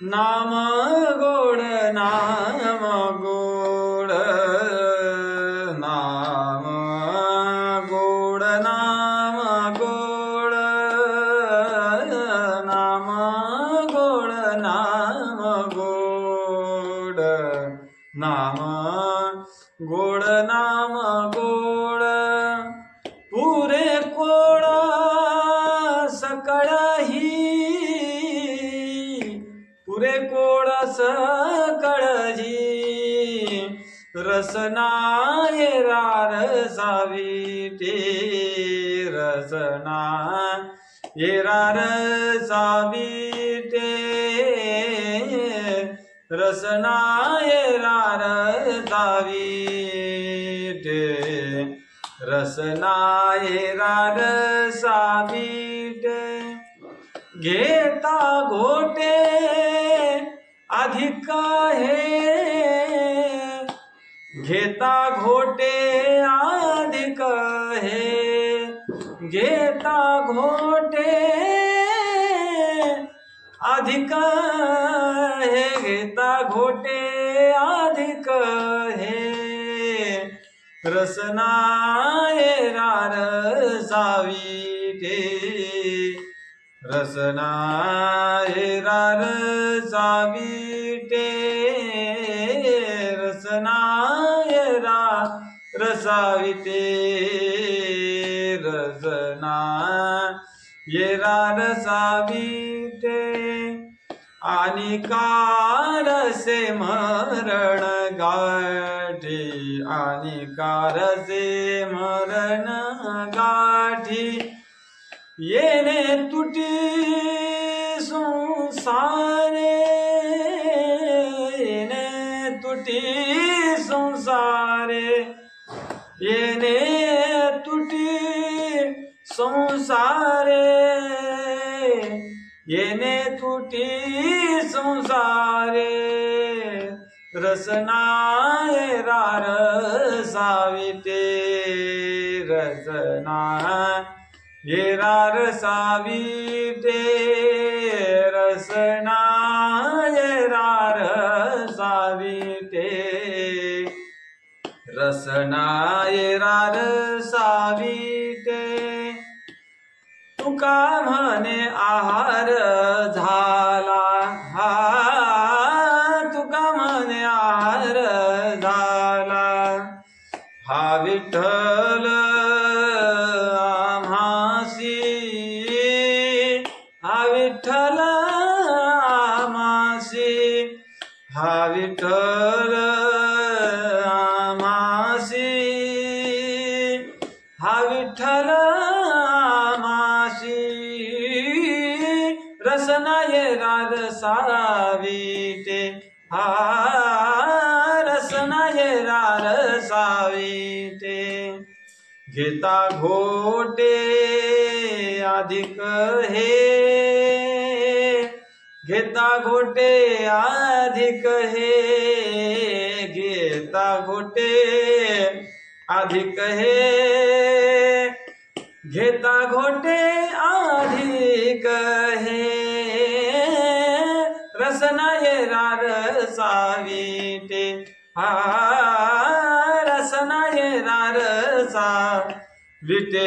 নাম গোড় নাম গোড় নাম গোড় নাম গোড় নাম গোড় নাম গোড় নাম গোড় নাম कोणा सकळही? पुरे कोणा सकळही? रसना रसावी ते रसना येरा सावी ते रसना येरा सावी ते रसनाय रार साविटे घेता घोटे अधिक हे घेता घोटे अधिक हे घेता घोटे अधिक हे घेता घोटे अधिक हे रसना येणार जावी ते रसना येणार जावी ते रसना रा रसावी ते रसना येरा रसावी ते आणि कारसे मरण गाठी आणि कारसे मरण गाठी. येणे तुटी संसारे येणे तुटी संसारे. येणे तुटी संसारे येणे तुटी संसारे रसनाय साविते. रसना येरा रसाविते रसना येरा साविते. रसना येरा रसाविते तुका म्हणे आ हा विठ्ठल आम्हासी. हा विठ्ठल आमासी हा विठ्ठल आमासी हा विठ्ठल आमासी रसनाय ये रारसावी ते हा रसनाय रार साविते घेता घोटे अधिक हे। घेता घोटे अधिक हे। घेता घोटे अधिक हे। घेता घोटे अधिक हे। रसनाय रार साविते हा रसना येणार सा विटे